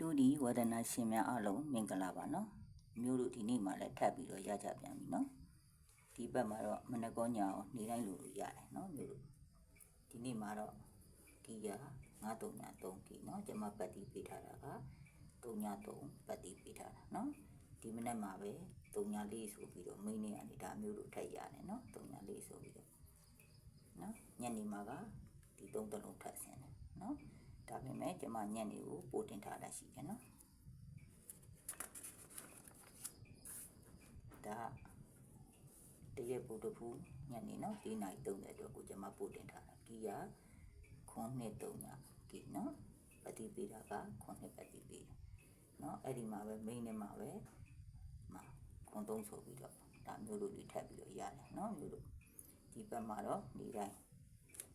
တို့ဒီဝဒနာရှင်များအလုံးမင်္ဂလာပါနော်မျိုးတို့ဒီနေ့မှလည်းထပ်ပြီးတော့ရကြပြန်ပြီနော်ဒီဘက်မှာတော့မနက်ကောညာအောင်နေတိုင်းလိုလိုရတယ်နော်မျိုးတို့ဒီနေ့မှတော့ဒီရ9303ကီနော်ကျွန်မပတ်တီးပေးထားတာက33ပတ်တီးပေးထားတာနော်ဒီမနက်မှာပဲ34ဆိုပြီးတော့မိန်းနေရနေတာမျိုးတို့ထက်ရတယ်နော်34ဆိုပြီးတော့နော်ညနေမှာကဒီ3တလုံးထပ်ဆင်းတယ်နော် ဒါပေမဲ့ကျွန်မညက်နေကိုပို့တင်ထားတာရှိတယ်နော်ဒါတရက်ပို့တဖူးညက်နေနော်ဒီနိုင်30အတွက်ကိုကျွန်မပို့တင်ထားတာကီယာခွန်နှစ်3ညကီနော်ပတိပေးတာကခွန်နှစ်ပတိပေးတယ်နော်အဲ့ဒီမှာပဲ main နဲ့မှာပဲမှာခွန်3ဆိုပြီးတော့ဒါမျိုးလိုတွေထပ်ပြီးတော့ရတယ်နော်မျိုးလိုဒီဘက်မှာတော့နေတိုင်း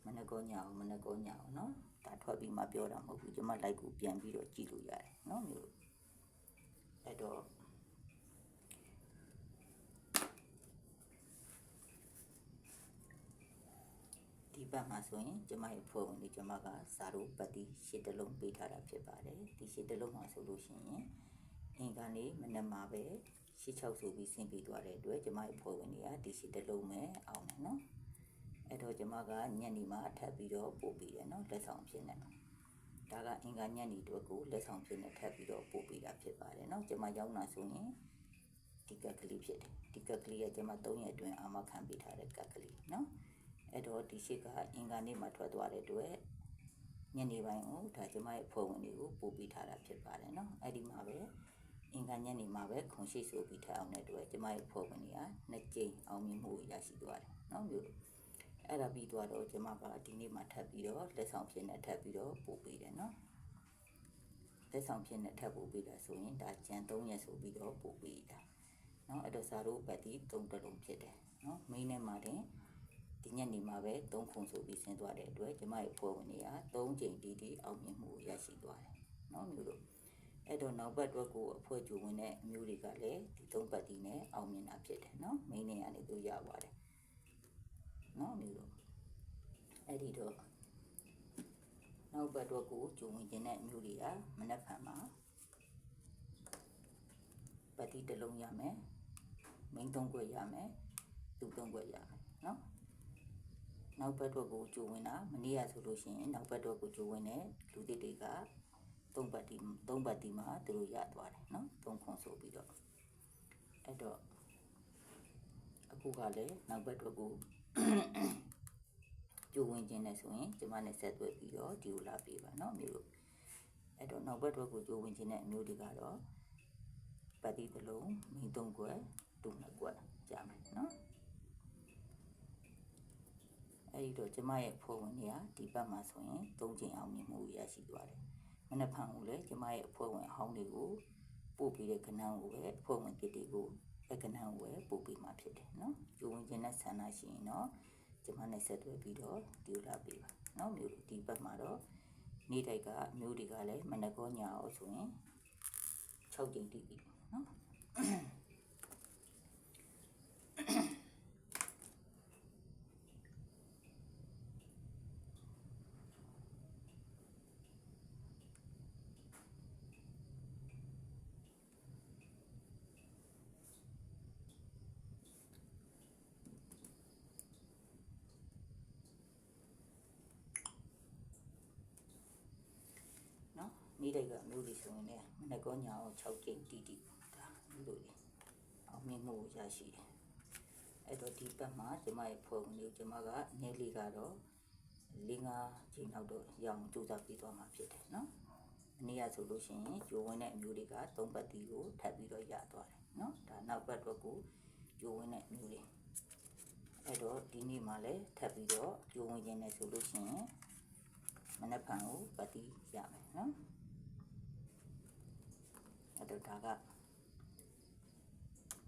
မနက်ကောညအောင်မနက်ကောညအောင်နော် ဒါထွက်ပြီးမှပြောတာမဟုတ်ဘူးကျွန်မ like ကိုပြန်ပြီးတော့ကြည့်လို့ရတယ်နော်မျိုးအဲ့တော့ဒီဘက်မှာဆိုရင်ကျမရဲ့ဖွဲ့ဝင်တွေကျမကစာရိုးပတ်တီရှစ်တလုံးပေးထားတာဖြစ်ပါတယ်ဒီရှစ်တလုံးမှာဆိုလို့ရှိရင်အင်္ဂါနေ့မနက်မှာပဲရှစ်6ဆိုပြီးဆင်းပြီးသွားတဲ့အတွက်ကျမရဲ့ဖွဲ့ဝင်တွေကဒီရှစ်တလုံးပဲအောင်တယ်နော် အဲ့တော့ကျွန်မကညနေမှာထပ်ပြီးတော့ပို့ပေးတယ်နော်လက်ဆောင်ဖြစ်နေဒါကအင်္ဂါညနေအတွက်ကိုလက်ဆောင်ဖြစ်နေထပ်ပြီးတော့ပို့ပေးတာဖြစ်ပါတယ်နော်ကျွန်မရောက်လာဆိုရင်ဒီကက်ကလေးဖြစ်တယ်ဒီကက်ကလေးကကျွန်မ3ရက်အတွင်းအာမခံပေးထားတဲ့ကက်ကလေးနော်အဲ့တော့ဒီရှိကအင်္ဂါနေ့မှာထွက်သွားတဲ့အတွက်ညနေပိုင်းကိုဒါကျွန်မရဲ့ဖွဲ့ဝင်တွေကိုပို့ပေးထားတာဖြစ်ပါတယ်နော်အဲ့ဒီမှာပဲအင်္ဂါညနေမှာပဲခွန်ရှိဆိုပြီးထားအောင်တဲ့အတွက်ကျွန်မရဲ့ဖွဲ့ဝင်တွေကနှစ်ကြိမ်အောင်မြင်မှုရရှိသွားတယ်နော်မျိုး အဲ့ဒါပြီးသွားတော့ကျမကဒီနေ့မှထပ်ပြီးတော့လက်ဆောင်ဖြစ်နေထပ်ပြီးတော့ပို့ပေးတယ်နော်လက်ဆောင်ဖြစ်နေထပ်ပို့ပေးတာဆိုရင်ဒါကြံ3ရက်ဆိုပြီးတော့ပို့ပေးတာနော်အဲ့တော့စာတို့ဘက်တီ3တလုံးဖြစ်တယ်နော်မိန်းနဲ့မှတင်ဒီညနေမှာပဲ3ခုဆိုပြီးဆင်းသွားတဲ့အတွက်ကျမရဲ့ဖွဲ့ဝင်တွေက3ချိန်တီးတီးအောင်မြင်မှုရရှိသွားတယ်နော်မျိုးတို့အဲ့တော့နောက်ဘက်အတွက်ကိုအဖွဲ့ကျူဝင်တဲ့အမျိုးတွေကလည်းဒီ3ပတ်တီးနဲ့အောင်မြင်တာဖြစ်တယ်နော်မိန်းနဲ့ကနေသူရပါတယ် နော်မျိုးတော့အဲ့ဒီတော့နောက်ဘက်တော့ကိုဂျုံဝင်ခြင်းတဲ့မျိုးတွေကမနှက်ဖန်မှာပတိတစ်လုံးရမယ်မိန်းသုံးခွက်ရမယ်သူသုံးခွက်ရမယ်နော်နောက်ဘက်တော့ကိုဂျုံဝင်တာမနေ့ကဆိုလို့ရှိရင်နောက်ဘက်တော့ကိုဂျုံဝင်တဲ့လူသစ်တွေကသုံးပတ်တီသုံးပတ်တီမှာသူတို့ရသွားတယ်နော်သုံးခွန်ဆိုပြီးတော့အဲ့တော့အခုကလည်းနောက်ဘက်တော့ကို ကြိုဝင်ခြင်းနဲ့ဆိုရင်ကျမနဲ့ဆက်သွယ်ပြီးတော့ဒီကိုလာပေးပါเนาะမျိုးတို့အဲ့တော့နောက်ဘက်တော့ကိုကြိုဝင်ခြင်းနဲ့အမျိုးတွေကတော့ပတ်တိတစ်လုံးမိသုံးကွယ်တူနှစ်ကွယ်ကြာမယ်เนาะအဲ့ဒီတော့ကျမရဲ့ဖွဲ့ဝင်တွေကဒီဘက်မှာဆိုရင်၃ချိန်အောင်မြင်မှုရရှိသွားတယ်မနေ့ဖန်ကိုလည်းကျမရဲ့ဖွဲ့ဝင်အဟောင်းတွေကိုပို့ပြီးတဲ့ကဏ္ဍကိုပဲဖွဲ့ဝင်တစ်တွေကို လက်ကဏ္ဍဝယ်ပို့ပေးမှာဖြစ်တယ်နော်ကြိုးဝင်ခြင်းနဲ့ဆန္ဒရှိရင်တော့ကျမနဲ့ဆက်သွယ်ပြီးတော့ဒီလိုလာပေးပါနော်မျိုးတို့ဒီဘက်မှာတော့နေ့တိုက်ကမျိုးတွေကလည်းမနက်ကောညအောင်ဆိုရင်6ကြိမ်တိတိနော် နေ့တိုက်ကမျိုးတွေဆိုရင်လည်းမနက်ကောညာအောင်6ကြိမ်တိတိဒါမျိုးတွေအောင်မြင်မှုရရှိတယ်အဲ့တော့ဒီဘက်မှာကျမရဲ့ဖုန်းလေးကျမကနေ့လေးကတော့၄၅ချိန်လောက်တော့ရအောင်ကြိုးစားပြီးသွားမှာဖြစ်တယ်နော်အနည်းရဆိုလို့ရှိရင်ဂျိုဝင်တဲ့အမျိုးတွေက၃ပတ်တီကိုထပ်ပြီးတော့ရသွားတယ်နော်ဒါနောက်ဘက်တော့ကိုဂျိုဝင်တဲ့အမျိုးတွေအဲ့တော့ဒီနေ့မှလည်းထပ်ပြီးတော့ဂျိုဝင်ခြင်းနဲ့ဆိုလို့ရှိရင်မနက်ဖြန်ကိုပတ်တီးရမယ်နော် အဲ့တော့ဒါက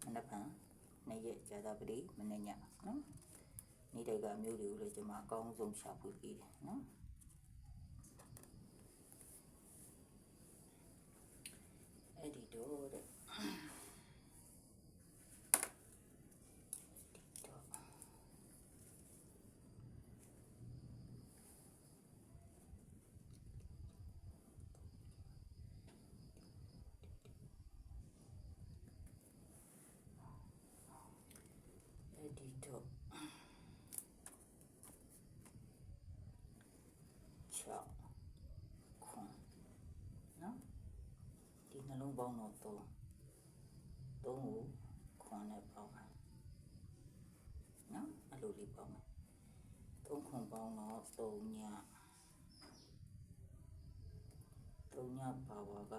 မနက်ဖြန်နေ့ရက်ကြာသပတေးမနေ့ညနော်နေ့တိုက်ကမျိုးတွေကိုလည်းကျွန်မအကောင်းဆုံးရှာဖွေပေးတယ်နော်အဲ့ဒီတော့တဲ့ဒီတော့ က ခွန်နော်ဒီနှလုံးပေါင်းတော့3 3ကိုခွန်နဲ့ပေါင်းပါနော်အဲ့လိုလေးပေါင်းပါ3ခွန်ပေါင်းတော့3ည3ညပါဝါက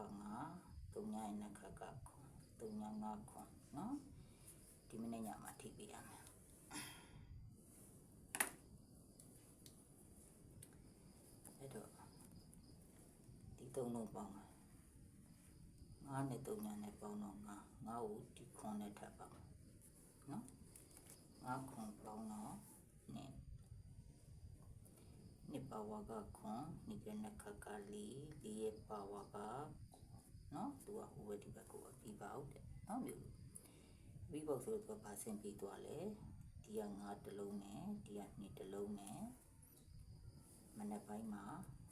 9 3ညရဲ့နှက်ခတ်ကခွန်3ည5ခွန်နော်ဒီမနေ့ညမှာထိပြရမယ် အဲ့တော့ဒီသုံးလုံးပေါင်းပါငါးနဲ့သုံးညနဲ့ပေါင်းတော့ငါးငါးကိုဒီခွန်နဲ့ထပ်ပါမယ်နော်ငါးခွန်ပေါင်းတော့နဲ့နှစ်ပါဝါကခွန်နှစ်ကနခကလီလီရဲ့ပါဝါကနော်သူကဟိုဘက်ဒီဘက်ကိုပြီးပါဦးတဲ့နော်မျိုးပြီးဖို့ဆိုတော့ပါဆင်ပြီးသွားလဲဒီကငါးတစ်လုံးနဲ့ဒီကနှစ်တစ်လုံးနဲ့ မနေ့ပိုင်းမှာ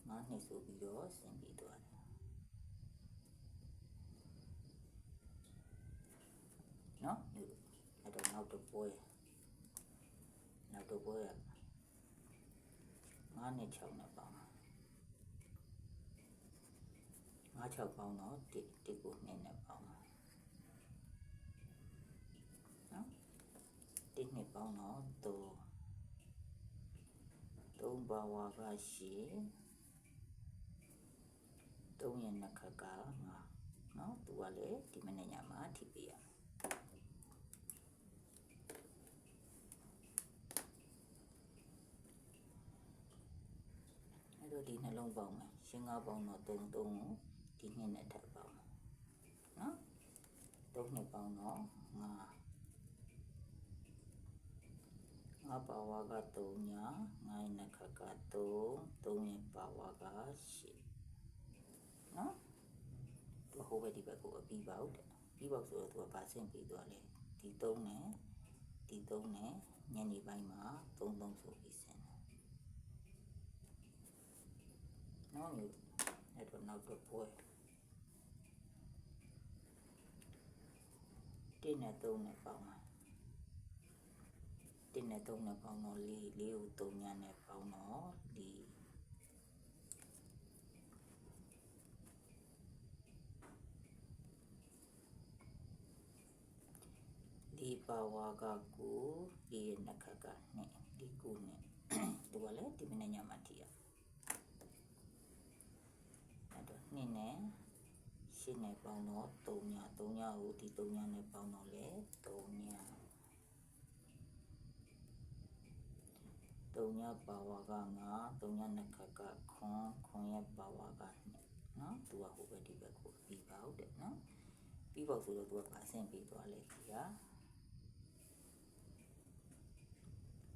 ငါးနှစ်ဆိုပြီးတော့ဆင်ပြီးသွားတယ်နော်မျိုးအဲ့တော့နောက်တစ်ပွဲနောက်တစ်ပွဲကငါးနဲ့6နဲ့ပေါင်းငါး6ပေါင်းတော့1 1ကို2နဲ့ပေါင်းပါနော်1နှစ်ပေါင်းတော့ 3 3ပါဝါကရှိ3ရဲ့နှစ်ခါက5နော်သူကလည်းဒီမနေ့ညမှာထိပြရမယ်အဲ့တော့ဒီနှလုံးပေါင်းမယ်ရှင်းကားပေါင်းတော့3 3ကိုဒီနှစ်နဲ့ထပ်ပေါင်းမယ်နော်3နှစ်ပေါင်းတော့5 ငါပါဝါက3ညာငါ့နခက3 3ရဲ့ပါဝါက8နော်သူဟိုဘက်ဒီဘက်ကိုအပြီးပါဦးတဲ့ပြီးပါဆိုတော့သူကဗာဆင့်ပြီးသွားလေဒီ3နဲ့ဒီ3နဲ့ညနေပိုင်းမှာ3 3ဆိုပြီးဆင်းတယ်နော်မျိုးအဲ့တော့နောက်တော့ပွဲတင်းနဲ့3နဲ့ပေါင်းပါတင်းနဲ့ 3နဲ့ပေါင်းတော့4 4ကို3ညနဲ့ပေါင်းတော့4ဒီပါဝါကကိုဒီရဲ့နှက်ခတ်ကနဲ့ဒီကိုနဲ့သူကလည်းဒီမနေ့ညမှာထီရအဲ့တော့နှစ်နဲ့ရှင်းနဲ့ပေါင်းတော့3ည3ညကိုဒီ3ညနဲ့ပေါင်းတော့လေ3ည 3ညပါဝါက9 3ညနှက်ခတ်ကခွန်ခွန်ရဲ့ပါဝါကနဲ့နော်သူကဟိုဘက်ဒီဘက်ကိုပြီးပါဟုတ်တယ်နော်ပြီးပေါ့ဆိုတော့သူကပါဆင့်ပြီးသွားလေဒီက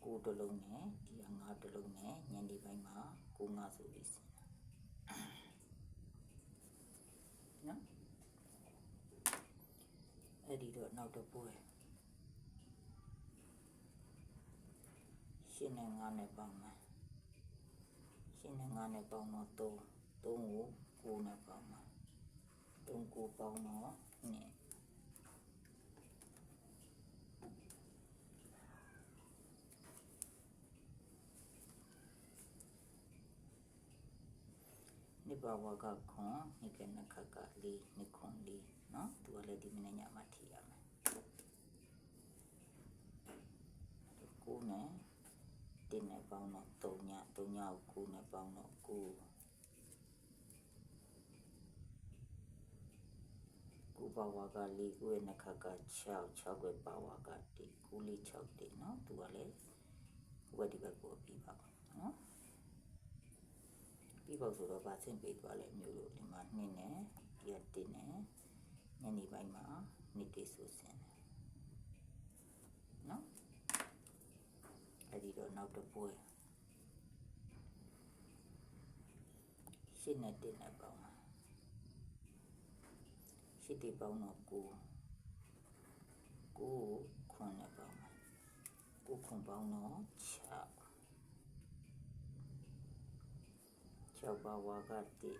ကိုတစ်လုံးနဲ့ဒီကငါးတစ်လုံးနဲ့ညနေပိုင်းမှာကိုငါဆိုပြီးစင်တာနော်အဲ့ဒီတော့နောက်တစ်ပွဲရှင်း နဲ့9နဲ့ပေါင်းမယ်7နဲ့9နဲ့ပေါင်းတော့3 3ကို9နဲ့ပေါင်းမယ်3ကိုပေါင်းတော့2နိဘဝကခွန်နိကနခကလေးနိခွန်လေးနော်သူကလည်းဒီမနေ့ညမှာထိရမယ်ကိုနဲ့ တင်းနဲ့ပေါင်းတော့3ည3ညကို9နဲ့ပေါင်းတော့9ကိုပါဝါကလေးကိုရဲ့နှခက6 6ရဲ့ပါဝါကတိကိုလေး6တိเนาะသူကလည်းဝက်ဒီဘက်ကိုပြီးပါเนาะပြီးပေါ့ဆိုတော့ဗာဆင့်ပေးသွားလဲမျိုးလို့ဒီမှာနှစ်နဲ့ဒီကတစ်နဲ့ညနေပိုင်းမှာနှစ်တိဆိုဆင်းတယ် အဲ့ဒီတော့နောက်တစ်ပွဲရှင်းနဲ့တစ်နဲ့ပေါင်းပါရှင်းတိပေါင်းတော့ကိုကိုခွန်းနဲ့ပေါင်းပါကိုခွန်းပေါင်းတော့6 6ပါဝါကတိ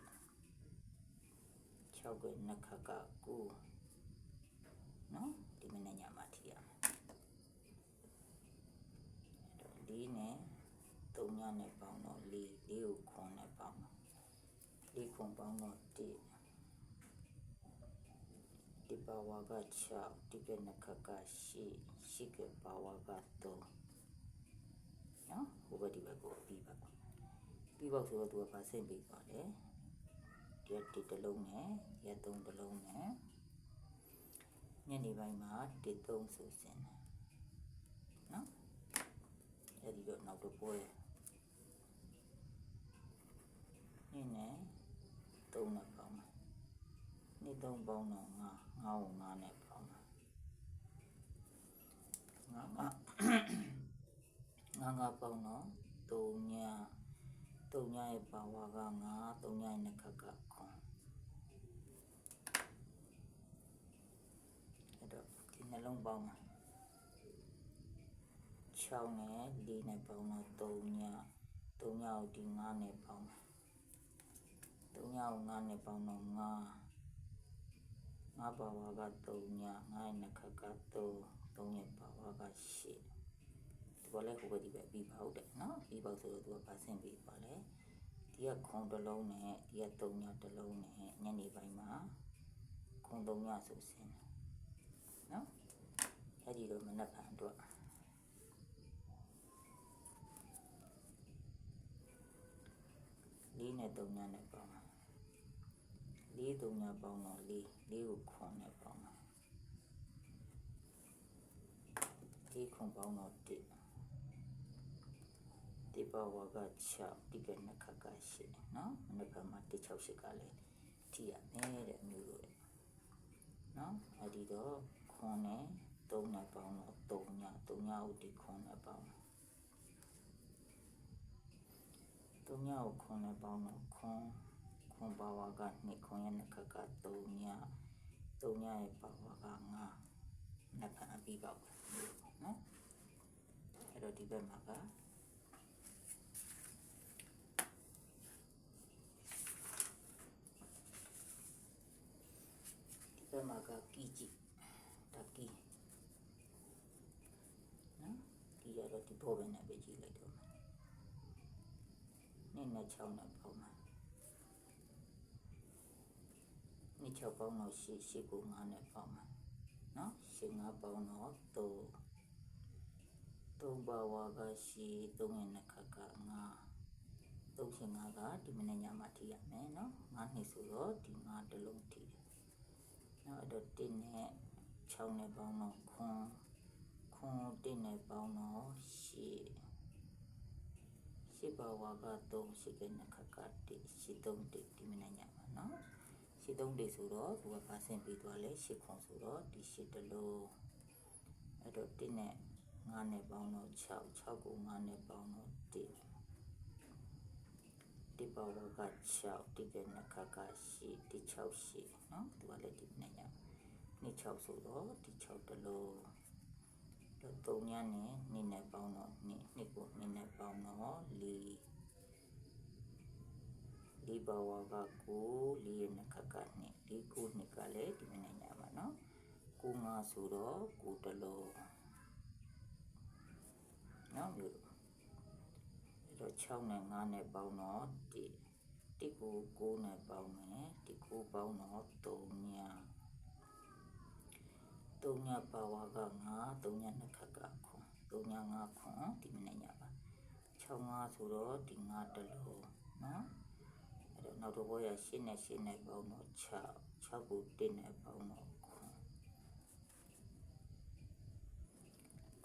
6ကနခကကိုနော်ဒီမနေ့ညမှာ 4နဲ့3ညနဲ့ပေါင်းတော့4 4ကိုခွန်နဲ့ပေါင်းတော့4ခွန်ပေါင်းတော့1ဒီပါဝါက6ဒီကနခက8 8ကပါဝါက3နော်ဟိုဘက်ဒီဘက်ကိုပြီးပါပြီးပါဆိုတော့သူကပါဆင့်ပြီးသွားတယ်ရက်တစ်တလုံးနဲ့ရက်သုံးတလုံးနဲ့ညနေပိုင်းမှာတစ်သုံးဆိုစင်တယ် အဲ့ဒီတော့နောက်တော့ပွဲညနေသုံးနဲ့ပေါင်းမှာနေ့သုံးပေါင်းတော့ငါငါ့ကိုငါနဲ့ပေါင်းမှာငါငါငါငါပေါင်းတော့သုံးညသုံးညရဲ့ပါဝါက 6နဲ့4နဲ့ပေါင်းတော့3ည3ညကိုဒီ9နဲ့ပေါင်းမှာ3ညကို9နဲ့ပေါင်းတော့9 9ပါဝါက3ည9ရဲ့နှစ်ခတ်က3 3ရဲ့ပါဝါက8ဒီပေါ်လဲဟိုဘက်ဒီဘက်ပြီးပါဟုတ်တယ်နော်ပြီးပါဆိုတော့သူကပါဆင့်ပြီးပါလဲဒီကခွန်တစ်လုံးနဲ့ဒီက3ညတစ်လုံးနဲ့ညနေပိုင်းမှာခွန်3ညဆိုဆင်းတယ်နော်အဲ့ဒီတော့မနက်ဖြန်အတွ က်လေးနဲ့3ညနဲ့ပေါင်းလေး3ညပေါင်းတော့လေးလေးကိုခွန်နဲ့ပေါင်းတာဒီခွန်ပေါင်းတော့1ဒီပါဝါက6ဒီကနခက8နော်မနေ့ကမှ168ကလည်းထိရမယ်တဲ့အမျိုးတို့လေနော်အဲ့ဒီတော့ခွန်နဲ့3နဲ့ပေါင်းတော့3ည3ညကိုဒီခွန်နဲ့ပေါင်း 3ညကိုခွန်နဲ့ပေါင်းတော့ခွန်ခွန်ပါဝါက2ခွန်ရဲ့နှစ်ခက်က3ည3ညရဲ့ပါဝါက5နှစ်ခါပြီးပါဘူးနော်အဲ့တော့ဒီဘက်မှာကဒီဘက်မှာကကီကြည့်ဒါကီနော်ကီရတော့ဒီဘောပဲနဲ့ပဲကြည့်လိုက်တော့ နင်းနဲ့6နဲ့ပေါ့မှာနှစ်6ပေါင်းတော့8 8ကို9နဲ့ပေါင်းမှာနော်8 9ပေါင်းတော့3 3ပါဝါကရှိ3ရဲ့နှစ်ခါက9 3ရှင်9ကဒီမနေ့ညမှာထိရမယ်နော်9နှစ်ဆိုတော့ဒီ9တလုံးထိတယ်နော်အဲ့တော့1နဲ့6နဲ့ပေါင်းတော့ခွန်ခွန်1နဲ့ပေါင်းတော့8 8ပါဝါက3ရှိတဲ့နှစ်ခါက1 8 3 1ဒီမနေ့ညမှာနော်8 3 1ဆိုတော့သူကပါဆင့်ပြီးသွားလဲ8ခွန်ဆိုတော့ဒီ8တလုံးအဲ့တော့1နဲ့9နဲ့ပေါင်းတော့6 6ကို9နဲ့ပေါင်းတော့1ဒီပါဝါက6ဒီကနခကရှိဒီ6ရှိနော်သူကလည်းဒီနေ့ညနေ့6ဆိုတော့ဒီ6တလုံး တော့3ညနဲ့နေ့နဲ့ပေါင်းတော့နေ့နေ့ကိုနေ့နဲ့ပေါင်းတော့4ဒီပါဝါက9 4ရဲ့နခကနှစ်ဒီ9နှစ်ကလည်းဒီနေ့ညမှာနော်9 5ဆိုတော့9တလုံးနော်မျိုးအဲ့တော့6နဲ့9နဲ့ပေါင်းတော့1 1ကို9နဲ့ပေါင်းမယ်ဒီ9ပေါင်းတော့3ည 3ညပါဝါက9 3ညနှစ်ခက်ကခွန်3ည9ခွန်ဒီမနေ့ညပါ6 5ဆိုတော့ဒီ9တလုံးနော်အဲ့တော့နောက်တော့ဘောရ8နဲ့8နဲ့ပေါင်းတော့6 6ကို1နဲ့ပေါင်းတော့ခွန်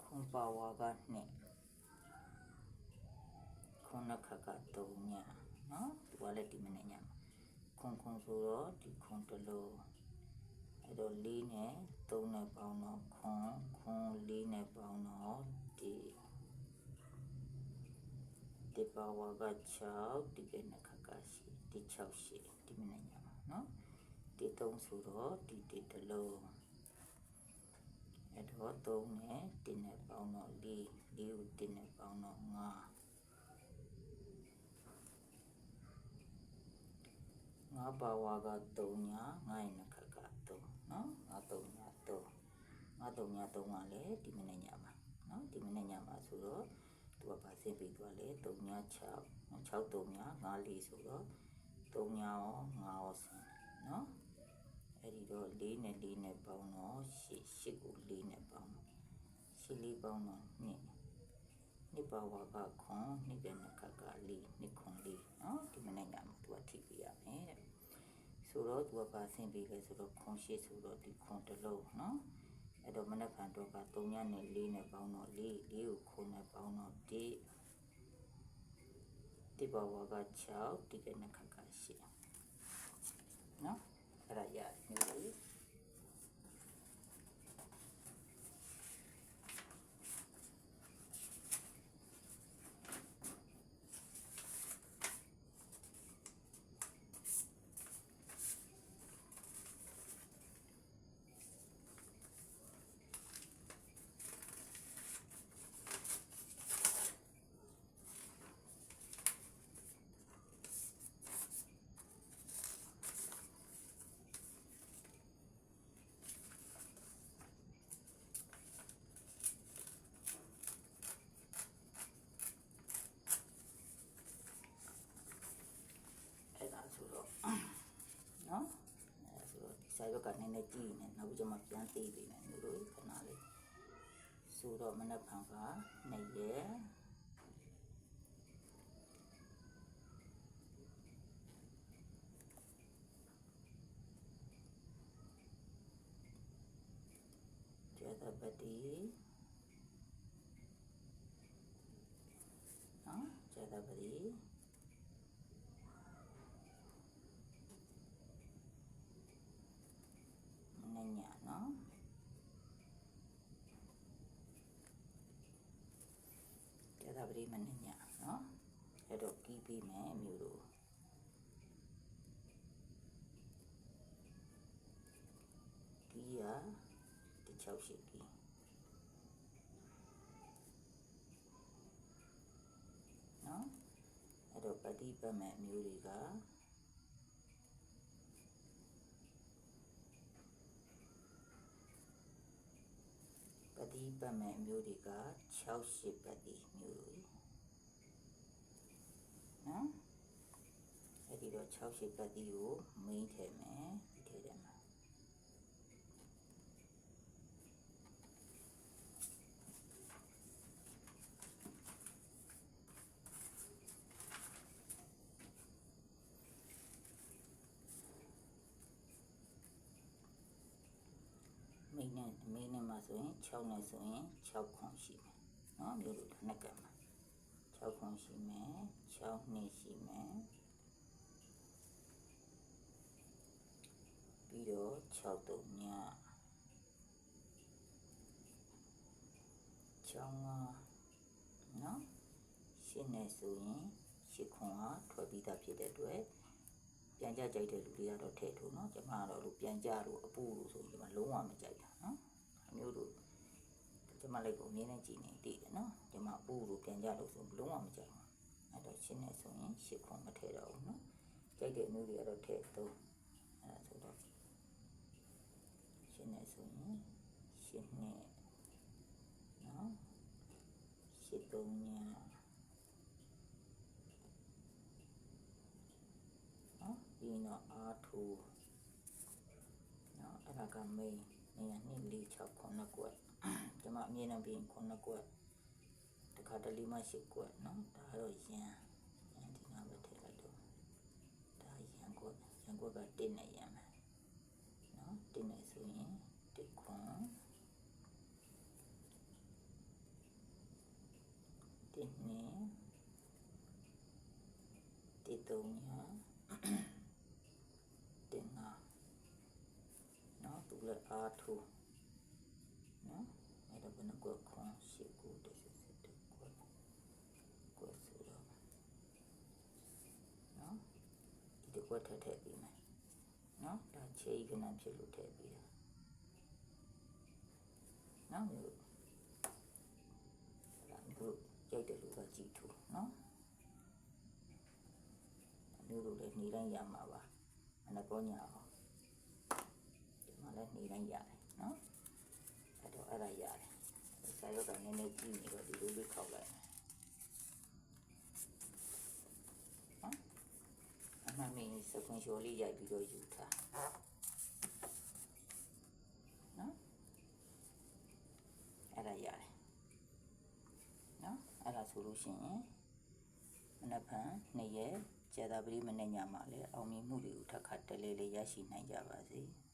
ခွန်ပါဝါက2ခုနခကတုံးညနော်သူကလည်းဒီမနေ့ညမှာခွန်ခွန်ဆိုတော့ဒီခွန်တလို့အဲ့တော့၄နဲ့ ၃နဲ့ပေါင်းတော့ခွန်ခွန်၄နဲ့ပေါင်းတော့ဒီဒီပါဝါက6ဒီကနခကရှိဒီ6ရှိဒီမနေ့ညမှာနော်ဒီ၃ဆိုတော့ဒီဒီတလို့အဲ့တော့3နဲ့1နဲ့ပေါင်းတော့4 4ကို1နဲ့ပေါင်းတော့5ငါပါဝါက3ညာငါ့ရဲ့နှခက3နော်ငါ3ညာ3ငါ3 ညာ3ကလည်းဒီမနေ့ညမှာနော်ဒီမနေ့ညမှာဆိုတော့သူကပါဆင်းပြီးသွားလေ3ညာ6 6 3ညာ5 4ဆိုတော့3ညရော5ရောဆင်းနော်အဲ့ဒီတော့4နဲ့4နဲ့ပေါင်းတော့8 8ကို4နဲ့ပေါင်း8လေးပေါင်းတော့2နှစ်ပါဝါကခွန်နှစ်ပြနဲ့ခက်ကလေးနှစ်ခွန်လေးနော်ဒီမနေ့ညမှာသူကထိပြရမယ်တဲ့ဆိုတော့သူကပါဆင်းပြီးလဲဆိုတော့ခွန်8ဆိုတော့ဒီခွန်တစ်လုံးနော် အဲ့တော့မနေ့ဖန်တော့က3ညနဲ့4နဲ့ပေါင်းတော့4 4ကိုခွန်နဲ့ပေါင်းတော့1ဒီဘဝက6ဒီကနေ့ခက်က8နော်အဲ့ဒါရတယ်မျိုးလေး အဲ့ဒါဆိုတော့နော်အဲ့ဒါ ဆိုတော့ဒီစာရွက်ကနည်းနည်းကြည့်နေနောက်ပြီးကျမှပြန်သိပြီမယ်မျိုးတို့ခဏလေးဆိုတော့မနက်ဖြန်က2ရက်ကျေတပတိနော်ကျေတပတိ မနေ့ညနော်ကျေသာ ပရိမနေ့ညနော်အဲ့တော့ပြီးပြီးမယ်မျိုးတို့ဒီရတချောက်ရှိကြီးနော်အဲ့တော့ပฏิပတ်မဲ့မျိုးတွေကပတိပတ်မဲ့အမျိုးတွေက68ပတ်တိမျိုးတွေ နော်အဲ့ဒီတော့68ပတ်တိကိုမင်းထည့်မယ်ဒီထည့်တယ်မှာမိန်းနဲ့မိန်းနဲ့မှာဆိုရင်6နဲ့ဆိုရင်6ခွန်ရှိမယ်နော်မျိုးတို့နှစ်ကံမှာ 6ခွန်ရှိမယ်6နှစ်ရှိမယ်ပြီးတော့6တုံည6ငါနော်ရှင်းနေဆိုရင်ရှစ်ခွန်ဟာထွက်ပြီးသားဖြစ်တဲ့အတွက်ပြန်ကြကြိုက်တဲ့လူတွေကတော့ထည့်ထိုးနော်ကျမကတော့လို့ပြန်ကြလို့အပူလို့ဆိုရင်ကျမလုံးဝမကြိုက်တာနော်အမျိုးတို့ ကျမလိုက်ကိုအမြင်နဲ့ကြည့်နေတည်တယ်နော်ကျမအပူလို့ပြန်ကြလို့ဆိုလုံးဝမကြိုက်ဘူးအဲ့တော့ရှင်းနေဆိုရင်ရှစ်ခွန်မထည့်တော့ဘူးနော်ကြိုက်တဲ့အမျိုးတွေကတော့ထည့်သုံးအဲ့ဒါဆိုတော့ရှင်းနေဆိုရင်ရှင်းနေနော်ရှစ်သုံးညနော်ပြီးရင်တော့အာထူနော်အဲ့ဒါကမိန်နေရ2 4 6 9ကွက် ကျမအမြင်နဲ့ပြင်ခုနှစ်ကွက်တခါတလေမှရှစ်ကွက်နော်ဒါကတော့ရန်ရန်ဒီနာပဲထည့်လိုက်တော့ဒါရန်ကွက်ရန်ကွက်ကတင်းနဲ့ရန်မယ်နော်တင်းနဲ့ဆိုရင်တစ်ခွန်တင်းနဲ့တစ်သုံးညာတင်းငါနော်သူလည်းအားထုတ် 9ခွန်10ကို10 17ကိုကိုဆိုတော့နော်ဒီတစ်ခွက်ထည့်ထည့်ပြီးမယ်နော်ဒါချေခဏဖြစ်လို့ထည့်ပြီးတာနော်မျိုးဒါမျိုးကြိုက်တယ်လို့ပဲကြည့်ထူနော်မျိုးတို့လည်းနေတိုင်းရမှာပါမနှကောညာအောင်ဒီမှာလည်းနေတိုင်းရတယ်နော်အဲ့တော့အဲ့ဒါရတယ် ဆာရုပ်ကနည်းနည်းကြည့်နေတော့ဒီလိုလေးခောက်လိုက်နော်အမှန်ကမေစကွန်ရှိုလေးရိုက်ပြီးတော့ယူထားနော်အဲ့ဒါရတယ်နော်အဲ့ဒါဆိုလို့ရှိရင်မနက်ဖြန်နေ့ရက်ကျေတာပတိမနေ့ညမှာလည်းအောင်မြင်မှုတွေကိုတစ်ခါတလေလေးရရှိနိုင်ကြပါစေ။